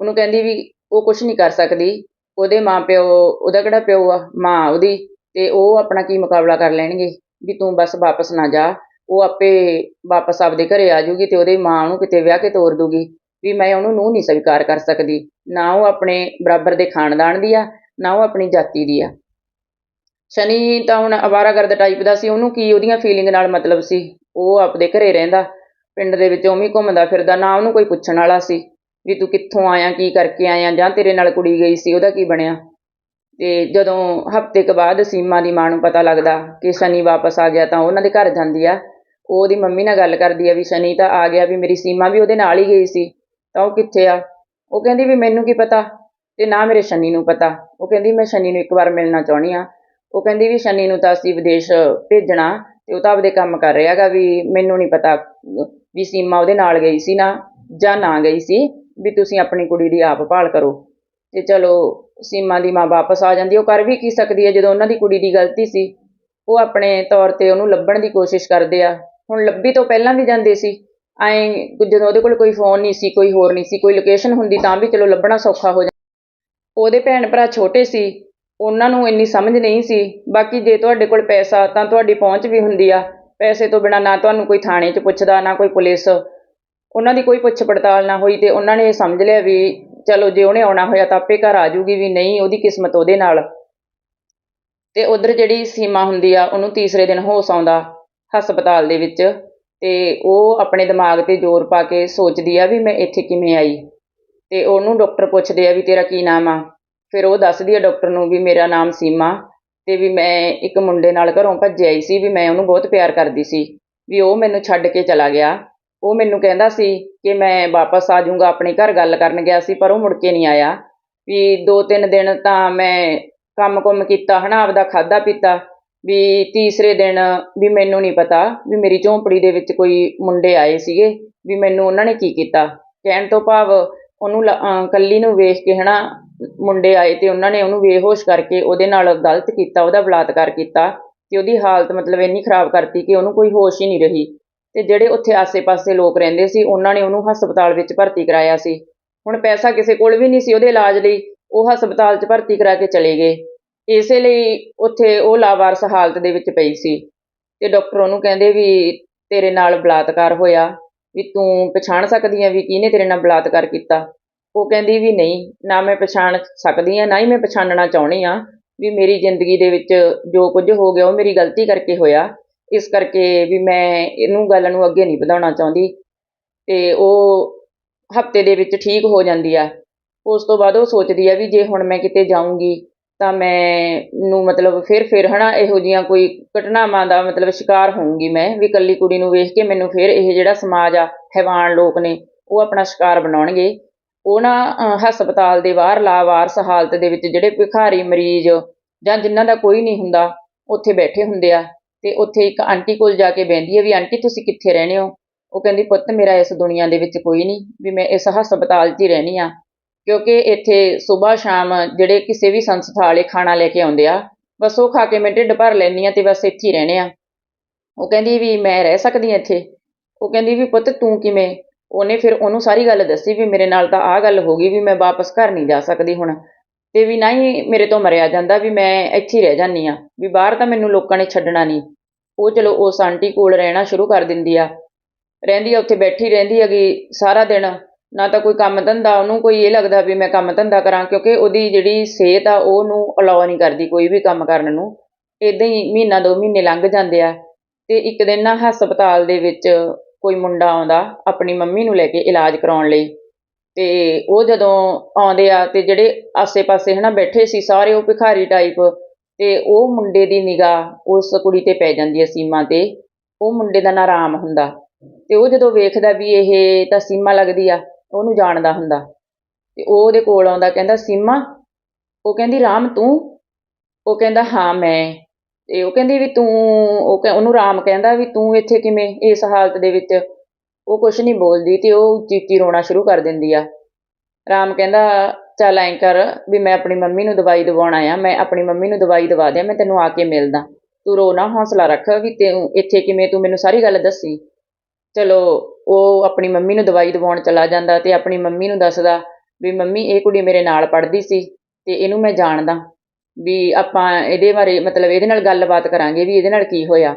ਉਹਨੂੰ ਕਹਿੰਦੀ ਵੀ ਉਹ ਕੁਝ ਨਹੀਂ ਕਰ ਸਕਦੀ, ਉਹਦੇ ਮਾਂ ਪਿਓ, ਉਹਦਾ ਕਿਹੜਾ ਪਿਓ ਆ? ਮਾਂ ਉਹਦੀ, ਤੇ ਉਹ ਆਪਣਾ ਕੀ ਮੁਕਾਬਲਾ ਕਰ ਲੈਣਗੇ? ਵੀ ਤੂੰ ਬਸ ਵਾਪਸ ਨਾ ਜਾ, ਉਹ ਆਪੇ ਵਾਪਸ ਆਪਦੇ ਘਰੇ ਆ ਜਾਊਗੀ ਤੇ ਉਹਦੇ ਮਾਂ ਉਹਨੂੰ ਕਿਤੇ ਵਿਆਹ ਕੇ ਤੋਰ ਦੂਗੀ ਵੀ ਮੈਂ ਉਹਨੂੰ ਨੂੰ ਨਹੀਂ ਸਵੀਕਾਰ ਕਰ ਸਕਦੀ। ਨਾ ਉਹ ਆਪਣੇ ਬਰਾਬਰ ਦੇ ਖਾਨਦਾਨ ਦੀ ਆ, ਨਾ ਉਹ ਆਪਣੀ ਜਾਤੀ ਦੀ ਆ। ਸ਼ਨੀ ਤਾਂ ਹੁਣ ਅਵਾਰਾਗਰਦ ਟਾਈਪ ਦਾ ਸੀ, ਉਹਨੂੰ ਕੀ ਉਹਦੀਆਂ ਫੀਲਿੰਗ ਨਾਲ ਮਤਲਬ ਸੀ? ਉਹ ਆਪਦੇ ਘਰੇ ਰਹਿੰਦਾ। ਪਿੰਡ ਦੇ ਵਿੱਚ ਉਵੇਂ ਘੁੰਮਦਾ ਫਿਰਦਾ, ਨਾ ਉਹਨੂੰ ਕੋਈ ਪੁੱਛਣ ਵਾਲਾ ਸੀ ਵੀ ਤੂੰ ਕਿੱਥੋਂ ਆਇਆ, ਕੀ ਕਰਕੇ ਆਇਆ ਜਾਂ ਤੇਰੇ ਨਾਲ ਕੁੜੀ ਗਈ ਸੀ, ਉਹਦਾ ਕੀ ਬਣਿਆ? ਤੇ ਜਦੋਂ ਹਫ਼ਤੇ ਕੁ ਬਾਅਦ ਸੀਮਾ ਦੀ ਮਾਂ ਨੂੰ ਪਤਾ ਲੱਗਦਾ ਕਿ ਸ਼ਨੀ ਵਾਪਸ ਆ ਗਿਆ ਤਾਂ ਉਹਨਾਂ ਦੇ ਘਰ ਜਾਂਦੀ ਆ। ਉਹ ਉਹਦੀ ਮੰਮੀ ਨਾਲ ਗੱਲ ਕਰਦੀ ਆ ਵੀ ਸ਼ਨੀ ਤਾਂ ਆ ਗਿਆ ਵੀ ਮੇਰੀ ਸੀਮਾ ਵੀ ਉਹਦੇ ਨਾਲ ਹੀ ਗਈ ਸੀ, ਤਾਂ ਉਹ ਕਿੱਥੇ ਆ? ਉਹ ਕਹਿੰਦੀ ਵੀ ਮੈਨੂੰ ਕੀ ਪਤਾ ਤੇ ਨਾ ਮੇਰੇ ਸ਼ਨੀ ਨੂੰ ਪਤਾ। ਉਹ ਕਹਿੰਦੀ ਮੈਂ ਸ਼ਨੀ ਨੂੰ ਇੱਕ ਵਾਰ ਮਿਲਣਾ ਚਾਹੁੰਦੀ ਆ। ਉਹ ਕਹਿੰਦੀ ਵੀ ਸ਼ਨੀ ਨੂੰ ਤਾਂ ਅਸੀਂ ਵਿਦੇਸ਼ ਭੇਜਣਾ ਤੇ ਉਹ ਤਾਂ ਆਪਦੇ ਕੰਮ ਕਰ ਰਿਹਾ ਗਾ ਵੀ ਮੈਨੂੰ ਨਹੀਂ ਪਤਾ ਵੀ ਸੀਮਾ ਉਹਦੇ ਨਾਲ ਗਈ ਸੀ ਨਾ, ਜਾਂ ਨਾ ਗਈ ਸੀ, ਵੀ ਤੁਸੀਂ ਆਪਣੀ ਕੁੜੀ ਦੀ ਆਪ ਭਾਲ ਕਰੋ। ਤੇ ਚਲੋ, ਸੀਮਾ ਦੀ ਮਾਂ ਵਾਪਸ ਆ ਜਾਂਦੀ, ਉਹ ਕਰ ਵੀ ਕੀ ਸਕਦੀ ਹੈ ਜਦੋਂ ਉਹਨਾਂ ਦੀ ਕੁੜੀ ਦੀ ਗਲਤੀ ਸੀ। ਉਹ ਆਪਣੇ ਤੌਰ ਤੇ ਉਹਨੂੰ ਲੱਭਣ ਦੀ ਕੋਸ਼ਿਸ਼ ਕਰਦੇ ਆ। ਹੁਣ ਲੱਭੀ ਤੋਂ ਪਹਿਲਾਂ ਵੀ ਜਾਂਦੇ ਸੀ। ਐਂ ਜਦੋਂ ਉਹਦੇ ਕੋਲ ਕੋਈ ਫੋਨ ਨਹੀਂ ਸੀ, ਕੋਈ ਹੋਰ ਨਹੀਂ ਸੀ, ਕੋਈ ਲੋਕੇਸ਼ਨ ਹੁੰਦੀ ਤਾਂ ਵੀ ਚਲੋ ਲੱਭਣਾ ਸੌਖਾ ਹੋ ਜਾਂਦਾ। ਉਹਦੇ ਭੈਣ ਭਰਾ ਛੋਟੇ ਸੀ ਉਹਨਾਂ ਨੂੰ ਇੰਨੀ ਸਮਝ ਨਹੀਂ ਸੀ। ਬਾਕੀ ਜੇ ਤੁਹਾਡੇ ਕੋਲ ਪੈਸਾ, ਤਾਂ ਤੁਹਾਡੀ ਪਹੁੰਚ ਵੀ ਹੁੰਦੀ ਆ। ਪੈਸੇ ਤੋਂ ਬਿਨਾ ਨਾ ਤੁਹਾਨੂੰ ਕੋਈ ਥਾਣੇ 'ਚ ਪੁੱਛਦਾ, ਨਾ ਕੋਈ ਪੁਲਿਸ। ਉਹਨਾਂ ਦੀ ਕੋਈ ਪੁੱਛ ਪੜਤਾਲ ਨਾ ਹੋਈ ਤੇ ਉਹਨਾਂ ਨੇ ਇਹ ਸਮਝ ਲਿਆ ਵੀ ਚਲੋ ਜੇ ਉਹਨੇ ਆਉਣਾ ਹੋਇਆ ਤਾਂ ਆਪੇ ਘਰ ਆ ਜੂਗੀ ਵੀ ਨਹੀਂ, ਉਹਦੀ ਕਿਸਮਤ ਉਹਦੇ ਨਾਲ। ਤੇ ਉਧਰ ਜਿਹੜੀ ਸੀਮਾ ਹੁੰਦੀ ਆ, ਉਹਨੂੰ ਤੀਸਰੇ ਦਿਨ ਹੋਸ਼ ਆਉਂਦਾ ਹਸਪਤਾਲ ਦੇ ਵਿੱਚ ਤੇ ਉਹ ਆਪਣੇ ਦਿਮਾਗ ਤੇ ਜ਼ੋਰ ਪਾ ਕੇ ਸੋਚਦੀ ਆ ਵੀ ਮੈਂ ਇੱਥੇ ਕਿਵੇਂ ਆਈ। ਤੇ ਉਹਨੂੰ ਡਾਕਟਰ ਪੁੱਛਦੇ ਆ ਵੀ ਤੇਰਾ ਕੀ ਨਾਮ ਆ? ਫਿਰ ਉਹ ਦੱਸਦੀ ਆ ਡਾਕਟਰ ਨੂੰ ਵੀ ਮੇਰਾ ਨਾਮ ਸੀਮਾ ਅਤੇ ਵੀ ਮੈਂ ਇੱਕ ਮੁੰਡੇ ਨਾਲ ਘਰੋਂ ਭੱਜ ਆਈ ਸੀ ਵੀ ਮੈਂ ਉਹਨੂੰ ਬਹੁਤ ਪਿਆਰ ਕਰਦੀ ਸੀ, ਵੀ ਉਹ ਮੈਨੂੰ ਛੱਡ ਕੇ ਚਲਾ ਗਿਆ। ਉਹ ਮੈਨੂੰ ਕਹਿੰਦਾ ਸੀ ਕਿ ਮੈਂ ਵਾਪਸ ਆ ਜਾਊਂਗਾ, ਆਪਣੇ ਘਰ ਗੱਲ ਕਰਨ ਗਿਆ ਸੀ, ਪਰ ਉਹ ਮੁੜ ਕੇ ਨਹੀਂ ਆਇਆ। ਵੀ ਦੋ ਤਿੰਨ ਦਿਨ ਤਾਂ ਮੈਂ ਕੰਮ ਕੁੰਮ ਕੀਤਾ ਹੈ ਨਾ ਆਪਦਾ ਖਾਦਾ ਪੀਤਾ, ਵੀ ਤੀਸਰੇ ਦਿਨ ਵੀ ਮੈਨੂੰ ਨਹੀਂ ਪਤਾ ਵੀ ਮੇਰੀ ਝੌਂਪੜੀ ਦੇ ਵਿੱਚ ਕੋਈ ਮੁੰਡੇ ਆਏ ਸੀਗੇ, ਵੀ ਮੈਨੂੰ ਉਹਨਾਂ ਨੇ ਕੀ ਕੀਤਾ। ਕਹਿਣ ਤੋਂ ਭਾਵ ਉਹਨੂੰ ਲ- ਕੱਲੀ ਨੂੰ ਵੇਖ ਕੇ ਹੈ ਨਾ ਮੁੰਡੇ ਆਏ ਤੇ ਉਹਨਾਂ ਨੇ ਉਹਨੂੰ ਬੇਹੋਸ਼ ਕਰਕੇ ਉਹਦੇ ਨਾਲ ਗਲਤ ਕੀਤਾ, ਉਹਦਾ ਬਲਾਤਕਾਰ ਕੀਤਾ ਤੇ ਉਹਦੀ ਹਾਲਤ ਮਤਲਬ ਇੰਨੀ ਖਰਾਬ ਕਰਤੀ ਕਿ ਉਹਨੂੰ ਕੋਈ ਹੋਸ਼ ਹੀ ਨਹੀਂ ਰਹੀ। ਤੇ ਜਿਹੜੇ ਉੱਥੇ ਆਸੇ-ਪਾਸੇ ਲੋਕ ਰਹਿੰਦੇ ਸੀ, ਉਹਨਾਂ ਨੇ ਉਹਨੂੰ ਹਸਪਤਾਲ ਵਿੱਚ ਭਰਤੀ ਕਰਾਇਆ ਸੀ। ਹੁਣ ਪੈਸਾ ਕਿਸੇ ਕੋਲ ਵੀ ਨਹੀਂ ਸੀ ਉਹਦੇ ਇਲਾਜ ਲਈ, ਉਹ ਹਸਪਤਾਲ 'ਚ ਭਰਤੀ ਕਰਾ ਕੇ ਚਲੇ ਗਏ। ਇਸੇ ਲਈ ਉੱਥੇ ਉਹ ਲਾਵਾਰਸ ਹਾਲਤ ਦੇ ਵਿੱਚ ਪਈ ਸੀ। ਤੇ ਡਾਕਟਰ ਉਹਨੂੰ ਕਹਿੰਦੇ ਵੀ ਤੇਰੇ ਨਾਲ ਬਲਾਤਕਾਰ ਹੋਇਆ, ਵੀ ਤੂੰ ਪਛਾਣ ਸਕਦੀ ਹੈ ਵੀ ਕਿਹਨੇ ਤੇਰੇ ਨਾਲ ਬਲਾਤਕਾਰ ਕੀਤਾ? ਉਹ ਕਹਿੰਦੀ ਵੀ ਨਹੀਂ, ਨਾ ਮੈਂ ਪਛਾਣ ਸਕਦੀ ਆ ਨਾ ਹੀ ਮੈਂ ਪਛਾਣਨਾ ਚਾਹੁੰਦੀ ਆ ਵੀ ਮੇਰੀ ਜ਼ਿੰਦਗੀ ਦੇ ਵਿੱਚ ਜੋ ਕੁਝ ਹੋ ਗਿਆ ਉਹ ਮੇਰੀ ਗਲਤੀ ਕਰਕੇ ਹੋਇਆ। ਇਸ ਕਰਕੇ ਵੀ ਮੈਂ ਇਹਨੂੰ ਗੱਲ ਨੂੰ ਅੱਗੇ ਨਹੀਂ ਵਧਾਉਣਾ ਚਾਹੁੰਦੀ ਤੇ ਉਹ ਹਫ਼ਤੇ ਦੇ ਵਿੱਚ ਠੀਕ ਹੋ ਜਾਂਦੀ ਆ। ਉਸ ਤੋਂ ਬਾਅਦ ਉਹ ਸੋਚਦੀ ਆ ਵੀ ਜੇ ਹੁਣ ਮੈਂ ਕਿਤੇ ਜਾਊਂਗੀ ਤਾਂ ਮੈਂ ਨੂੰ ਮਤਲਬ ਫਿਰ ਫਿਰ ਹਨਾ ਇਹੋ ਜੀਆਂ ਕੋਈ ਘਟਨਾਵਾਂ ਦਾ ਮਤਲਬ ਸ਼ਿਕਾਰ ਹੋਊਂਗੀ ਮੈਂ ਵੀ ਇਕੱਲੀ ਕੁੜੀ ਨੂੰ ਵੇਖ ਕੇ ਮੈਨੂੰ ਫਿਰ ਇਹ ਜਿਹੜਾ ਸਮਾਜ ਆ, ਹੈਵਾਨ ਲੋਕ ਨੇ ਉਹ ਆਪਣਾ ਸ਼ਿਕਾਰ ਬਣਾਉਣਗੇ। ਉਹ ਨਾ ਹਸਪਤਾਲ ਦੇ ਬਾਹਰ ਲਾਵਾਰਸ ਹਾਲਤ ਦੇ ਵਿੱਚ ਜਿਹੜੇ ਭਿਖਾਰੀ ਮਰੀਜ਼ ਜਾਂ ਜਿਨ੍ਹਾਂ ਦਾ ਕੋਈ ਨਹੀਂ ਹੁੰਦਾ, ਉੱਥੇ ਬੈਠੇ ਹੁੰਦੇ ਆ। ਤੇ ਉੱਥੇ ਇੱਕ ਆਂਟੀ ਕੋਲ ਜਾ ਕੇ ਬਹਿੰਦੀ ਹੈ ਵੀ, ਆਂਟੀ, ਤੁਸੀਂ ਕਿੱਥੇ ਰਹਿੰਦੇ ਹੋ? ਉਹ ਕਹਿੰਦੀ, ਪੁੱਤ, ਮੇਰਾ ਇਸ ਦੁਨੀਆ ਦੇ ਵਿੱਚ ਕੋਈ ਨਹੀਂ, ਵੀ ਮੈਂ ਇਸ ਹਸਪਤਾਲ 'ਚ ਹੀ ਰਹਿੰਦੀ ਆ ਕਿਉਂਕਿ ਇੱਥੇ ਸਵੇਰ ਸ਼ਾਮ ਜਿਹੜੇ ਕਿਸੇ ਵੀ ਸੰਸਥਾ ਵਾਲੇ ਖਾਣਾ ਲੈ ਕੇ ਆਉਂਦੇ ਆ, ਬਸ ਉਹ ਖਾ ਕੇ ਮੈਂ ਢਿੱਡ ਭਰ ਲੈਂਦੀ ਆ ਤੇ ਬਸ ਇੱਥੇ ਹੀ ਰਹਿਣੇ ਆ ਉਹ ਕਹਿੰਦੀ ਵੀ, ਮੈਂ ਰਹਿ ਸਕਦੀ ਹਾਂ ਇੱਥੇ? ਉਹ ਕਹਿੰਦੀ ਵੀ, ਪੁੱਤ, ਤੂੰ ਕਿਵੇਂ? ਉਹਨੇ ਫਿਰ ਉਹਨੂੰ ਸਾਰੀ ਗੱਲ ਦੱਸੀ ਵੀ ਮੇਰੇ ਨਾਲ ਤਾਂ ਆਹ ਗੱਲ ਹੋ ਗਈ ਵੀ ਮੈਂ ਵਾਪਸ ਘਰ ਨਹੀਂ ਜਾ ਸਕਦੀ ਹੁਣ। ਤੇ ਵੀ ਨਾ ਹੀ ਮੇਰੇ ਤੋਂ ਮਰਿਆ ਜਾਂਦਾ ਵੀ ਮੈਂ ਇੱਥੇ ਹੀ ਰਹਿ ਜਾਂਦੀ ਆ ਵੀ ਬਾਹਰ ਤਾਂ ਮੈਨੂੰ ਲੋਕਾਂ ਨੇ ਛੱਡਣਾ ਨਹੀਂ। ਉਹ ਚਲੋ ਉਸ ਆਂਟੀ ਕੋਲ ਰਹਿਣਾ ਸ਼ੁਰੂ ਕਰ ਦਿੰਦੀ ਆ। ਰਹਿੰਦੀ ਆ, ਉੱਥੇ ਬੈਠੀ ਰਹਿੰਦੀ ਹੈਗੀ ਸਾਰਾ ਦਿਨ। ਨਾ ਤਾਂ ਕੋਈ ਕੰਮ ਧੰਦਾ, ਉਹਨੂੰ ਕੋਈ ਇਹ ਲੱਗਦਾ ਵੀ ਮੈਂ ਕੰਮ ਧੰਦਾ ਕਰਾਂ ਕਿਉਂਕਿ ਉਹਦੀ ਜਿਹੜੀ ਸਿਹਤ ਆ, ਉਹਨੂੰ ਅਲਾਉ ਨਹੀਂ ਕਰਦੀ ਕੋਈ ਵੀ ਕੰਮ ਕਰਨ ਨੂੰ। ਇਦਾਂ ਹੀ ਮਹੀਨਾ ਦੋ ਮਹੀਨੇ ਲੰਘ ਜਾਂਦੇ ਆ। ਤੇ ਇੱਕ ਦਿਨ ਨਾ ਹਸਪਤਾਲ ਦੇ ਵਿੱਚ ਕੋਈ ਮੁੰਡਾ ਆਉਂਦਾ ਆਪਣੀ ਮੰਮੀ ਨੂੰ ਲੈ ਕੇ ਇਲਾਜ ਕਰਾਉਣ ਲਈ। ਤੇ ਉਹ ਜਦੋਂ ਆਉਂਦੇ ਆ ਤੇ ਜਿਹੜੇ ਆਸੇ-ਪਾਸੇ ਹਨਾ ਬੈਠੇ ਸੀ ਸਾਰੇ ਉਹ ਭਿਖਾਰੀ ਟਾਈਪ ਤੇ ਉਹ ਮੁੰਡੇ ਦੀ ਨਿਗਾਹ ਉਸ ਕੁੜੀ ਤੇ ਪੈ ਜਾਂਦੀ ਹੈ ਸੀਮਾ ਤੇ। ਉਹ ਮੁੰਡੇ ਦਾ ਨਾਂ ਰਾਮ ਹੁੰਦਾ। ਤੇ ਉਹ ਜਦੋਂ ਵੇਖਦਾ ਵੀ ਇਹ ਤਾਂ ਸੀਮਾ ਲੱਗਦੀ ਆ, ਉਹਨੂੰ ਜਾਣਦਾ ਹੁੰਦਾ। ਤੇ ਉਹ ਉਹਦੇ ਕੋਲ ਆਉਂਦਾ, ਕਹਿੰਦਾ, ਸੀਮਾ, ਉਹ ਕਹਿੰਦੀ, ਰਾਮ, ਤੂੰ? ਉਹ ਕਹਿੰਦਾ, ਹਾਂ, ਮੈਂ। ਤੇ ਉਹ ਕਹਿੰਦੀ ਵੀ ਤੂੰ, ਉਹ ਕਹਿ- ਉਹਨੂੰ ਰਾਮ ਕਹਿੰਦਾ ਵੀ ਤੂੰ ਇੱਥੇ ਕਿਵੇਂ ਇਸ ਹਾਲਤ ਦੇ ਵਿੱਚ? ਉਹ ਕੁਛ ਨਹੀਂ ਬੋਲਦੀ ਤੇ ਉਹ ਉੱਚੀ ਰੋਣਾ ਸ਼ੁਰੂ ਕਰ ਦਿੰਦੀ ਆ। ਰਾਮ ਕਹਿੰਦਾ, ਚੱਲ ਐਂ ਕਰ ਵੀ ਮੈਂ ਆਪਣੀ ਮੰਮੀ ਨੂੰ ਦਵਾਈ ਦਿਵਾਉਣ ਆਇਆ, ਮੈਂ ਆਪਣੀ ਮੰਮੀ ਨੂੰ ਦਵਾਈ ਦਵਾ ਦਿਆਂ, ਮੈਂ ਤੈਨੂੰ ਆ ਕੇ ਮਿਲਦਾ। ਤੂੰ ਰੋ ਨਾ, ਹੌਸਲਾ ਰੱਖ ਵੀ ਤੈਨੂੰ ਇੱਥੇ ਕਿਵੇਂ ਤੂੰ ਮੈਨੂੰ ਸਾਰੀ ਗੱਲ ਦੱਸੀ। ਚਲੋ, ਉਹ ਆਪਣੀ ਮੰਮੀ ਨੂੰ ਦਵਾਈ ਦਿਵਾਉਣ ਚਲਾ ਜਾਂਦਾ ਤੇ ਆਪਣੀ ਮੰਮੀ ਨੂੰ ਦੱਸਦਾ ਵੀ ਮੰਮੀ, ਇਹ ਕੁੜੀ ਮੇਰੇ ਨਾਲ ਪੜ੍ਹਦੀ ਸੀ ਤੇ ਇਹਨੂੰ ਮੈਂ ਜਾਣਦਾ। ਵੀ ਆਪਾਂ ਇਹਦੇ ਬਾਰੇ, ਮਤਲਬ ਇਹਦੇ ਨਾਲ ਗੱਲਬਾਤ ਕਰਾਂਗੇ ਵੀ ਇਹਦੇ ਨਾਲ ਕੀ ਹੋਇਆ।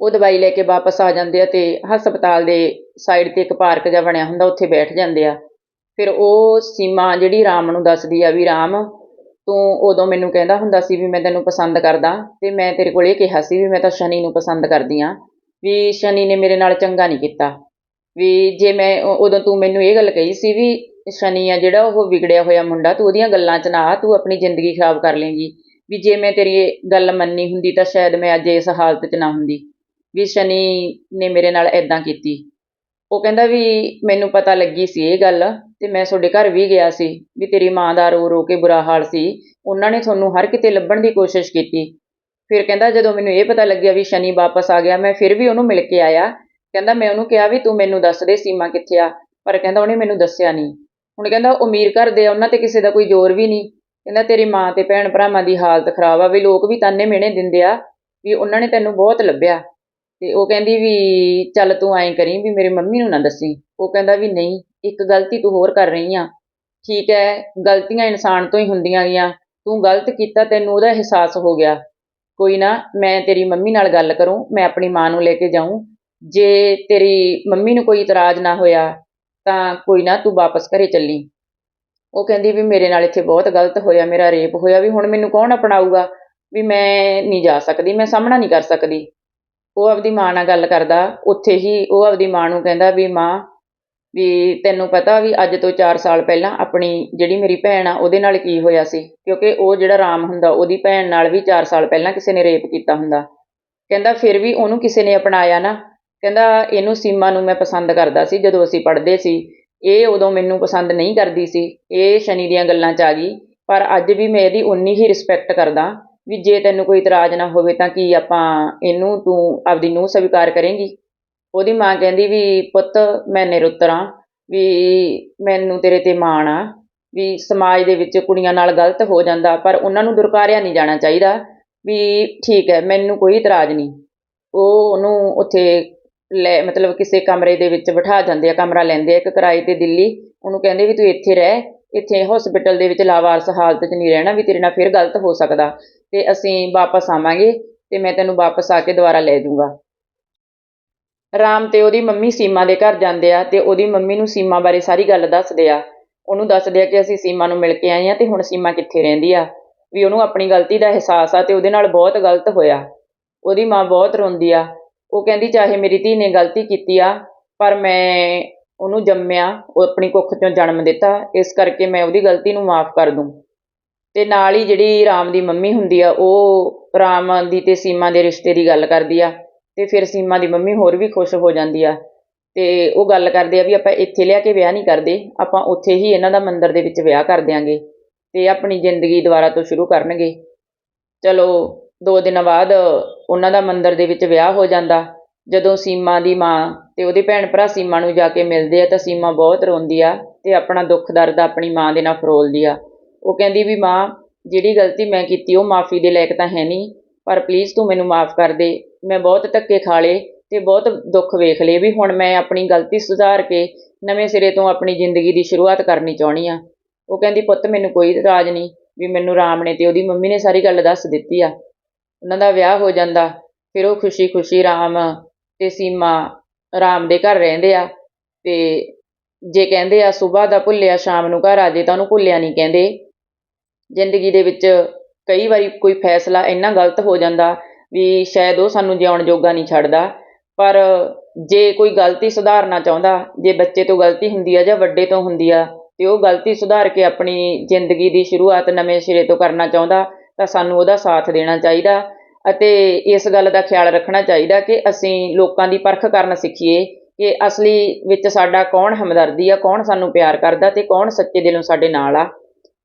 ਉਹ ਦਵਾਈ ਲੈ ਕੇ ਵਾਪਸ ਆ ਜਾਂਦੇ ਆ ਅਤੇ ਹਸਪਤਾਲ ਦੇ ਸਾਈਡ ਤੇ ਇੱਕ ਪਾਰਕ ਜਿਹਾ ਬਣਿਆ ਹੁੰਦਾ, ਉੱਥੇ ਬੈਠ ਜਾਂਦੇ ਆ। ਫਿਰ ਉਹ ਸੀਮਾ ਜਿਹੜੀ ਰਾਮ ਨੂੰ ਦੱਸਦੀ ਆ ਵੀ ਰਾਮ, ਤੂੰ ਉਦੋਂ ਮੈਨੂੰ ਕਹਿੰਦਾ ਹੁੰਦਾ ਸੀ ਵੀ ਮੈਂ ਤੈਨੂੰ ਪਸੰਦ ਕਰਦਾ ਅਤੇ ਮੈਂ ਤੇਰੇ ਕੋਲ ਇਹ ਕਿਹਾ ਸੀ ਵੀ ਮੈਂ ਤਾਂ ਸ਼ਨੀ ਨੂੰ ਪਸੰਦ ਕਰਦੀ ਹਾਂ ਵੀ ਸ਼ਨੀ ਨੇ ਮੇਰੇ ਨਾਲ ਚੰਗਾ ਨਹੀਂ ਕੀਤਾ। ਵੀ ਜੇ ਮੈਂ ਉਦੋਂ ਤੂੰ ਮੈਨੂੰ ਇਹ ਗੱਲ ਕਹੀ ਸੀ ਵੀ ਸ਼ਨੀ ਆ ਜਿਹੜਾ ਉਹ ਵਿਗੜਿਆ ਹੋਇਆ ਮੁੰਡਾ, ਤੂੰ ਉਹਦੀਆਂ ਗੱਲਾਂ 'ਚ ਨਾ ਆ, ਤੂੰ ਆਪਣੀ ਜ਼ਿੰਦਗੀ ਖਰਾਬ ਕਰ ਲੇਂਗੀ। ਵੀ ਜੇ ਮੈਂ ਤੇਰੀ ਗੱਲ ਮੰਨੀ ਹੁੰਦੀ ਤਾਂ ਸ਼ਾਇਦ ਮੈਂ ਅੱਜ ਇਸ ਹਾਲਤ 'ਚ ਨਾ ਹੁੰਦੀ। ਵੀ ਸ਼ਨੀ ਨੇ ਮੇਰੇ ਨਾਲ ਇੱਦਾਂ ਕੀਤੀ। ਉਹ ਕਹਿੰਦਾ ਵੀ ਮੈਨੂੰ ਪਤਾ ਲੱਗੀ ਸੀ ਇਹ ਗੱਲ ਤੇ ਮੈਂ ਤੁਹਾਡੇ ਘਰ ਵੀ ਗਿਆ ਸੀ, ਵੀ ਤੇਰੀ ਮਾਂ ਦਾ ਰੋ ਰੋ ਕੇ ਬੁਰਾ ਹਾਲ ਸੀ, ਉਹਨਾਂ ਨੇ ਤੁਹਾਨੂੰ ਹਰ ਕਿਤੇ ਲੱਭਣ ਦੀ ਕੋਸ਼ਿਸ਼ ਕੀਤੀ। ਫਿਰ ਕਹਿੰਦਾ ਜਦੋਂ ਮੈਨੂੰ ਇਹ ਪਤਾ ਲੱਗਿਆ ਵੀ ਸ਼ਨੀ ਵਾਪਸ ਆ ਗਿਆ, ਮੈਂ ਫਿਰ ਵੀ ਉਹਨੂੰ ਮਿਲ ਕੇ ਆਇਆ। ਕਹਿੰਦਾ ਮੈਂ ਉਹਨੂੰ ਕਿਹਾ ਵੀ ਤੂੰ ਮੈਨੂੰ ਦੱਸ ਦੇ ਸੀਮਾ ਕਿੱਥੇ ਆ, ਪਰ ਕਹਿੰਦਾ ਉਹਨੇ ਮੈਨੂੰ ਦੱਸਿਆ ਨਹੀਂ। ਹੁਣ ਕਹਿੰਦਾ ਅਮੀਰ ਘਰ ਦੇ ਆ, ਉਹਨਾਂ ਤੇ ਕਿਸੇ ਦਾ ਕੋਈ ਜ਼ੋਰ ਵੀ ਨਹੀਂ। ਕਹਿੰਦਾ ਤੇਰੀ ਮਾਂ ਤੇ ਭੈਣ ਭਰਾਵਾਂ ਦੀ ਹਾਲਤ ਖਰਾਬ ਆ ਵੀ ਲੋਕ ਵੀ ਤਾਨੇ ਮਿਹਣੇ ਦਿੰਦੇ ਆ ਵੀ ਉਹਨਾਂ ਨੇ ਤੈਨੂੰ ਬਹੁਤ ਲੱਭਿਆ। ਤੇ ਉਹ ਕਹਿੰਦੀ ਵੀ ਚੱਲ ਤੂੰ ਐਂ ਕਰੀ ਵੀ ਮੇਰੇ ਮੰਮੀ ਨੂੰ ਨਾ ਦੱਸੀ। ਉਹ ਕਹਿੰਦਾ ਵੀ ਨਹੀਂ, ਇੱਕ ਗਲਤੀ ਤੂੰ ਹੋਰ ਕਰ ਰਹੀ ਆ। ਠੀਕ ਹੈ ਗਲਤੀਆਂ ਇਨਸਾਨ ਤੋਂ ਹੀ ਹੁੰਦੀਆਂ ਗਈਆਂ। ਤੂੰ ਗਲਤ ਕੀਤਾ, ਤੈਨੂੰ ਉਹਦਾ ਅਹਿਸਾਸ ਹੋ ਗਿਆ। ਕੋਈ ਨਾ, ਮੈਂ ਤੇਰੀ ਮੰਮੀ ਨਾਲ ਗੱਲ ਕਰੂੰ, ਮੈਂ ਆਪਣੀ ਮਾਂ ਨੂੰ ਲੈ ਕੇ ਜਾਊਂ। ਜੇ ਤੇਰੀ ਮੰਮੀ ਨੂੰ ਕੋਈ ਇਤਰਾਜ਼ ਨਾ ਹੋਇਆ ਤਾਂ ਕੋਈ ਨਾ ਤੂੰ ਵਾਪਸ ਘਰੇ ਚੱਲੀ। ਉਹ ਕਹਿੰਦੀ ਵੀ ਮੇਰੇ ਨਾਲ ਇੱਥੇ ਬਹੁਤ ਗਲਤ ਹੋਇਆ, ਮੇਰਾ ਰੇਪ ਹੋਇਆ, ਵੀ ਹੁਣ ਮੈਨੂੰ ਕੌਣ ਅਪਣਾਊਗਾ? ਵੀ ਮੈਂ ਨਹੀਂ ਜਾ ਸਕਦੀ, ਮੈਂ ਸਾਹਮਣਾ ਨਹੀਂ ਕਰ ਸਕਦੀ। ਉਹ ਆਪਦੀ ਮਾਂ ਨਾਲ ਗੱਲ ਕਰਦਾ, ਉੱਥੇ ਹੀ ਉਹ ਆਪਦੀ ਮਾਂ ਨੂੰ ਕਹਿੰਦਾ ਵੀ ਮਾਂ, ਵੀ ਤੈਨੂੰ ਪਤਾ ਵੀ ਅੱਜ ਤੋਂ 4 ਸਾਲ ਪਹਿਲਾਂ ਆਪਣੀ ਜਿਹੜੀ ਮੇਰੀ ਭੈਣ ਆ, ਉਹਦੇ ਨਾਲ ਕੀ ਹੋਇਆ ਸੀ? ਕਿਉਂਕਿ ਉਹ ਜਿਹੜਾ ਰਾਮ ਹੁੰਦਾ, ਉਹਦੀ ਭੈਣ ਨਾਲ ਵੀ 4 ਸਾਲ ਪਹਿਲਾਂ ਕਿਸੇ ਨੇ ਰੇਪ ਕੀਤਾ ਹੁੰਦਾ। ਕਹਿੰਦਾ ਫਿਰ ਵੀ ਉਹਨੂੰ ਕਿਸੇ ਨੇ ਅਪਣਾਇਆ ਨਾ। ਕਹਿੰਦਾ ਇਹਨੂੰ ਸੀਮਾ ਨੂੰ ਮੈਂ ਪਸੰਦ ਕਰਦਾ ਸੀ, ਜਦੋਂ ਅਸੀਂ ਪੜ੍ਹਦੇ ਸੀ। ਇਹ ਉਦੋਂ ਮੈਨੂੰ ਪਸੰਦ ਨਹੀਂ ਕਰਦੀ ਸੀ। ਇਹ ਸ਼ਨੀ ਦੀਆਂ ਗੱਲਾਂ 'ਚ ਆ ਗਈ। ਪਰ ਅੱਜ ਵੀ ਮੈਂ ਇਹਦੀ ਉਨੀ ਹੀ ਰਿਸਪੈਕਟ ਕਰਦਾ ਵੀ ਜੇ ਤੈਨੂੰ ਕੋਈ ਇਤਰਾਜ਼ ਨਾ ਹੋਵੇ ਤਾਂ ਕੀ ਆਪਾਂ ਇਹਨੂੰ ਤੂੰ ਆਪਦੀ ਨੂੰਹ ਸਵੀਕਾਰ ਕਰੇਂਗੀ? ਉਹਦੀ ਮਾਂ ਕਹਿੰਦੀ ਵੀ, ਪੁੱਤ, ਮੈਂ ਨਿਰੁੱਤਰਾਂ ਵੀ ਮੈਨੂੰ ਤੇਰੇ ਤੇ ਮਾਣ ਆ, ਵੀ ਸਮਾਜ ਦੇ ਵਿੱਚ ਕੁੜੀਆਂ ਨਾਲ ਗਲਤ ਹੋ ਜਾਂਦਾ, ਪਰ ਉਹਨਾਂ ਨੂੰ ਦੁਰਕਾਰਿਆ ਨਹੀਂ ਜਾਣਾ ਚਾਹੀਦਾ, ਵੀ ਠੀਕ ਹੈ, ਮੈਨੂੰ ਕੋਈ ਇਤਰਾਜ਼ ਨਹੀਂ। ਉਹ ਉਹਨੂੰ ਉੱਥੇ ਲੈ, ਮਤਲਬ ਕਿਸੇ ਕਮਰੇ ਦੇ ਵਿੱਚ ਬਿਠਾ ਜਾਂਦੇ ਆ, ਕਮਰਾ ਲੈਂਦੇ ਆ, ਇੱਕ ਕਿਰਾਏ ਤੇ ਦਿੱਲੀ। ਉਹਨੂੰ ਕਹਿੰਦੇ ਵੀ ਤੂੰ ਇੱਥੇ ਰਹਿ, ਇੱਥੇ ਹਸਪੀਟਲ ਦੇ ਵਿੱਚ ਲਾਵਾਰਸ ਹਾਲਤ 'ਚ ਨਹੀਂ ਰਹਿਣਾ, ਵੀ ਤੇਰੇ ਨਾਲ ਫਿਰ ਗਲਤ ਹੋ ਸਕਦਾ। ਤੇ ਅਸੀਂ ਵਾਪਸ ਆਵਾਂਗੇ ਤੇ ਮੈਂ ਤੈਨੂੰ ਵਾਪਸ ਆ ਕੇ ਦੁਬਾਰਾ ਲੈ ਜਾਊਂਗਾ। ਰਾਮ ਤੇ ਉਹਦੀ ਮੰਮੀ ਸੀਮਾ ਦੇ ਘਰ ਜਾਂਦੇ ਆ ਤੇ ਉਹਦੀ ਮੰਮੀ ਨੂੰ ਸੀਮਾ ਬਾਰੇ ਸਾਰੀ ਗੱਲ ਦੱਸਦੇ ਆ। ਉਹਨੂੰ ਦੱਸਦੇ ਆ ਕਿ ਅਸੀਂ ਸੀਮਾ ਨੂੰ ਮਿਲ ਕੇ ਆਏ ਆ ਤੇ ਹੁਣ ਸੀਮਾ ਕਿੱਥੇ ਰਹਿੰਦੀ ਆ। ਵੀ ਉਹਨੂੰ ਆਪਣੀ ਗਲਤੀ ਦਾ ਅਹਿਸਾਸ ਆ ਤੇ ਉਹਦੇ ਨਾਲ ਬਹੁਤ ਗਲਤ ਹੋਇਆ। ਉਹਦੀ ਮਾਂ ਬਹੁਤ ਰੋਂਦੀ ਆ। ਉਹ ਕਹਿੰਦੀ ਚਾਹੇ ਮੇਰੀ ਧੀ ਨੇ ਗਲਤੀ ਕੀਤੀ ਆ, ਪਰ ਮੈਂ ਉਹਨੂੰ ਜੰਮਿਆ, ਉਹ ਆਪਣੀ ਕੁੱਖ ਚੋਂ ਜਨਮ ਦਿੱਤਾ, ਇਸ ਕਰਕੇ ਮੈਂ ਉਹਦੀ ਗਲਤੀ ਨੂੰ ਮਾਫ ਕਰ ਦੂੰ। ਤੇ ਨਾਲ ਹੀ ਜਿਹੜੀ ਰਾਮ ਦੀ ਮੰਮੀ ਹੁੰਦੀ ਆ, ਉਹ ਰਾਮ ਦੀ ਤੇ ਸੀਮਾ ਦੇ ਰਿਸ਼ਤੇ ਦੀ ਗੱਲ ਕਰਦੀ ਆ, ਤੇ ਫਿਰ ਸੀਮਾ ਦੀ ਮੰਮੀ ਹੋਰ ਵੀ ਖੁਸ਼ ਹੋ ਜਾਂਦੀ ਆ। ਤੇ ਉਹ ਗੱਲ ਕਰਦੇ ਆ ਵੀ ਆਪਾਂ ਇੱਥੇ ਲਿਆ ਕੇ ਵਿਆਹ ਨਹੀਂ ਕਰਦੇ, ਆਪਾਂ ਉੱਥੇ ਹੀ ਇਹਨਾਂ ਦਾ ਮੰਦਿਰ ਦੇ ਵਿੱਚ ਵਿਆਹ ਕਰ ਦਿਆਂਗੇ, ਤੇ ਆਪਣੀ ਜ਼ਿੰਦਗੀ ਦੁਬਾਰਾ ਤੋਂ ਸ਼ੁਰੂ ਕਰਨਗੇ। ਚਲੋ ਦੋ ਦਿਨਾਂ ਬਾਅਦ ਉਹਨਾਂ ਦਾ ਮੰਦਰ ਦੇ ਵਿੱਚ ਵਿਆਹ ਹੋ ਜਾਂਦਾ। ਜਦੋਂ ਸੀਮਾ ਦੀ ਮਾਂ ਅਤੇ ਉਹਦੇ ਭੈਣ ਭਰਾ ਸੀਮਾ ਨੂੰ ਜਾ ਕੇ ਮਿਲਦੇ ਆ ਤਾਂ ਸੀਮਾ ਬਹੁਤ ਰੋਂਦੀ ਆ ਅਤੇ ਆਪਣਾ ਦੁੱਖ ਦਰਦ ਆਪਣੀ ਮਾਂ ਦੇ ਨਾਲ ਫਰੋਲਦੀ ਆ। ਉਹ ਕਹਿੰਦੀ ਵੀ ਮਾਂ, ਜਿਹੜੀ ਗਲਤੀ ਮੈਂ ਕੀਤੀ ਉਹ ਮਾਫੀ ਦੇ ਲਾਇਕ ਤਾਂ ਹੈ ਨਹੀਂ, ਪਰ ਪਲੀਜ਼ ਤੂੰ ਮੈਨੂੰ ਮਾਫ ਕਰ ਦੇ। ਮੈਂ ਬਹੁਤ ਧੱਕੇ ਖਾ ਲਏ ਅਤੇ ਬਹੁਤ ਦੁੱਖ ਵੇਖ ਲਏ ਵੀ ਹੁਣ ਮੈਂ ਆਪਣੀ ਗਲਤੀ ਸੁਧਾਰ ਕੇ ਨਵੇਂ ਸਿਰੇ ਤੋਂ ਆਪਣੀ ਜ਼ਿੰਦਗੀ ਦੀ ਸ਼ੁਰੂਆਤ ਕਰਨੀ ਚਾਹੁੰਦੀ ਆ। ਉਹ ਕਹਿੰਦੀ, ਪੁੱਤ, ਮੈਨੂੰ ਕੋਈ ਰਾਜ ਨਹੀਂ ਵੀ ਮੈਨੂੰ ਰਾਮ ਨੇ ਅਤੇ ਉਹਦੀ ਮੰਮੀ ਨੇ ਸਾਰੀ ਗੱਲ ਦੱਸ ਦਿੱਤੀ ਆ। ਉਹਨਾਂ ਦਾ ਵਿਆਹ ਹੋ ਜਾਂਦਾ, ਫਿਰ ਉਹ ਖੁਸ਼ੀ-ਖੁਸ਼ੀ ਰਾਮ ਅਤੇ ਸੀਮਾ ਰਾਮ ਦੇ ਘਰ ਰਹਿੰਦੇ ਆ ਅਤੇ ਜੇ ਕਹਿੰਦੇ ਆ ਸਵੇਰ ਦਾ ਭੁੱਲਿਆ, ਸ਼ਾਮ ਨੂੰ ਘਰ ਆ ਜੇ ਤਾਂ ਉਹਨੂੰ ਭੁੱਲਿਆ ਨਹੀਂ ਕਹਿੰਦੇ। ਜ਼ਿੰਦਗੀ ਦੇ ਵਿੱਚ ਕਈ ਵਾਰੀ ਕੋਈ ਫੈਸਲਾ ਇੰਨਾ ਗਲਤ ਹੋ ਜਾਂਦਾ ਵੀ ਸ਼ਾਇਦ ਉਹ ਸਾਨੂੰ ਜਿਉਣ ਜੋਗਾ ਨਹੀਂ ਛੱਡਦਾ, ਪਰ ਜੇ ਕੋਈ ਗਲਤੀ ਸੁਧਾਰਨਾ ਚਾਹੁੰਦਾ, ਜੇ ਬੱਚੇ ਤੋਂ ਗਲਤੀ ਹੁੰਦੀ ਆ ਜਾਂ ਵੱਡੇ ਤੋਂ ਹੁੰਦੀ ਆ, ਤੇ ਉਹ ਗਲਤੀ ਸੁਧਾਰ ਕੇ ਆਪਣੀ ਜ਼ਿੰਦਗੀ ਦੀ ਸ਼ੁਰੂਆਤ ਨਵੇਂ ਸਿਰੇ ਤੋਂ ਕਰਨਾ ਚਾਹੁੰਦਾ ਤਾਂ ਸਾਨੂੰ ਉਹਦਾ ਸਾਥ ਦੇਣਾ ਚਾਹੀਦਾ ਅਤੇ ਇਸ ਗੱਲ ਦਾ ਖਿਆਲ ਰੱਖਣਾ ਚਾਹੀਦਾ ਕਿ ਅਸੀਂ ਲੋਕਾਂ ਦੀ ਪਰਖ ਕਰਨਾ ਸਿੱਖੀਏ ਕਿ ਅਸਲੀ ਵਿੱਚ ਸਾਡਾ ਕੌਣ ਹਮਦਰਦੀ ਆ, ਕੌਣ ਸਾਨੂੰ ਪਿਆਰ ਕਰਦਾ ਤੇ ਕੌਣ ਸੱਚੇ ਦਿਲੋਂ ਸਾਡੇ ਨਾਲ ਆ।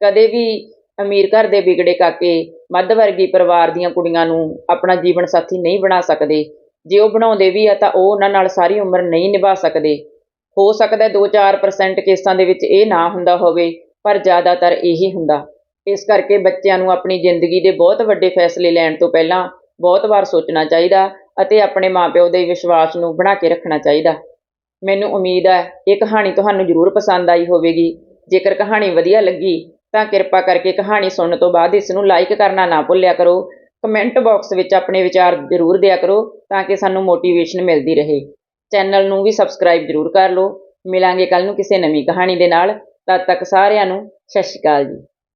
ਕਦੇ ਵੀ ਅਮੀਰ ਘਰ ਦੇ ਵਿਗੜੇ ਕਾਕੇ, ਮੱਧ ਵਰਗੀ ਪਰਿਵਾਰ ਦੀਆਂ ਕੁੜੀਆਂ ਨੂੰ ਆਪਣਾ ਜੀਵਨ ਸਾਥੀ ਨਹੀਂ ਬਣਾ ਸਕਦੇ। ਜੇ ਉਹ ਬਣਾਉਂਦੇ ਵੀ ਆ ਤਾਂ ਉਹ ਉਹਨਾਂ ਨਾਲ ਸਾਰੀ ਉਮਰ ਨਹੀਂ ਨਿਭਾ ਸਕਦੇ। ਹੋ ਸਕਦਾ 2-4% ਕੇਸਾਂ ਦੇ ਵਿੱਚ ਇਹ ਨਾ ਹੁੰਦਾ ਹੋਵੇ, ਪਰ ਜ਼ਿਆਦਾਤਰ ਇਹੀ ਹੁੰਦਾ। ਇਸ ਕਰਕੇ ਬੱਚਿਆਂ ਨੂੰ ਆਪਣੀ ਜ਼ਿੰਦਗੀ ਦੇ ਬਹੁਤ ਵੱਡੇ ਫੈਸਲੇ ਲੈਣ ਤੋਂ ਪਹਿਲਾਂ ਬਹੁਤ ਵਾਰ ਸੋਚਣਾ ਚਾਹੀਦਾ ਅਤੇ ਆਪਣੇ ਮਾਪਿਓ ਦੇ ਵਿਸ਼ਵਾਸ ਨੂੰ ਬਣਾ ਕੇ ਰੱਖਣਾ ਚਾਹੀਦਾ। ਮੈਨੂੰ ਉਮੀਦ ਹੈ ਇਹ ਕਹਾਣੀ ਤੁਹਾਨੂੰ ਜ਼ਰੂਰ ਪਸੰਦ ਆਈ ਹੋਵੇਗੀ। ਜੇਕਰ ਕਹਾਣੀ ਵਧੀਆ ਲੱਗੀ, ਤਾਂ ਕਿਰਪਾ ਕਰਕੇ ਕਹਾਣੀ ਸੁਣਨ ਤੋਂ ਬਾਅਦ ਇਸ ਨੂੰ ਲਾਈਕ ਕਰਨਾ ਨਾ ਭੁੱਲਿਆ ਕਰੋ। ਕਮੈਂਟ ਬਾਕਸ ਵਿੱਚ ਆਪਣੇ ਵਿਚਾਰ ਜ਼ਰੂਰ ਦਿਆ ਕਰੋ ਤਾਂ ਕਿ ਸਾਨੂੰ ਮੋਟੀਵੇਸ਼ਨ ਮਿਲਦੀ ਰਹੇ। ਚੈਨਲ ਨੂੰ ਵੀ ਸਬਸਕ੍ਰਾਈਬ ਜ਼ਰੂਰ ਕਰ ਲਓ। ਮਿਲਾਂਗੇ ਕੱਲ ਨੂੰ ਕਿਸੇ ਨਵੀਂ ਕਹਾਣੀ ਦੇ ਨਾਲ। ਤਦ ਤੱਕ ਸਾਰਿਆਂ ਨੂੰ ਸਤਿ ਸ਼੍ਰੀ ਅਕਾਲ ਜੀ।